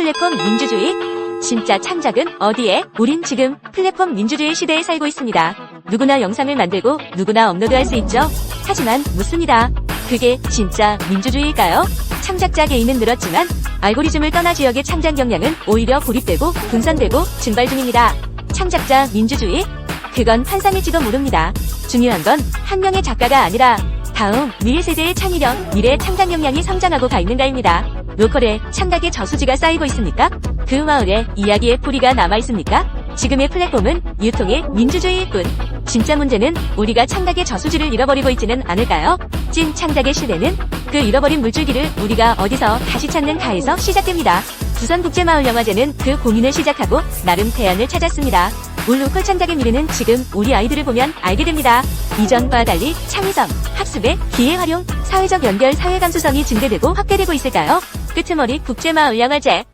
플랫폼 민주주의? 진짜 창작은 어디에? 우린 지금 플랫폼 민주주의 시대에 살고 있습니다. 누구나 영상을 만들고 누구나 업로드할 수 있죠. 하지만 묻습니다. 그게 진짜 민주주의일까요? 창작자 개인은 늘었지만 알고리즘을 떠나 지역의 창작 역량은 오히려 고립되고 분산되고 증발 중입니다. 창작자 민주주의? 그건 환상일지도 모릅니다. 중요한 건 한 명의 작가가 아니라 다음 미래 세대의 창의력, 미래 창작 역량이 성장하고 가 있는가입니다. 로컬에 창작의 저수지가 쌓이고 있습니까? 그 마을에 이야기의 뿌리가 남아 있습니까? 지금의 플랫폼은 유통의 민주주의일 뿐. 진짜 문제는 우리가 창작의 저수지를 잃어버리고 있지는 않을까요? 찐 창작의 시대는 그 잃어버린 물줄기를 우리가 어디서 다시 찾는가에서 시작됩니다. 부산국제마을영화제는 그 고민을 시작하고 나름 대안을 찾았습니다. 올 로컬 창작의 미래는 지금 우리 아이들을 보면 알게 됩니다. 이전과 달리 창의성, 학습의 기회 활용, 사회적 연결, 사회 감수성이 증대되고 확대되고 있을까요? 끄트머리 국제마을영화제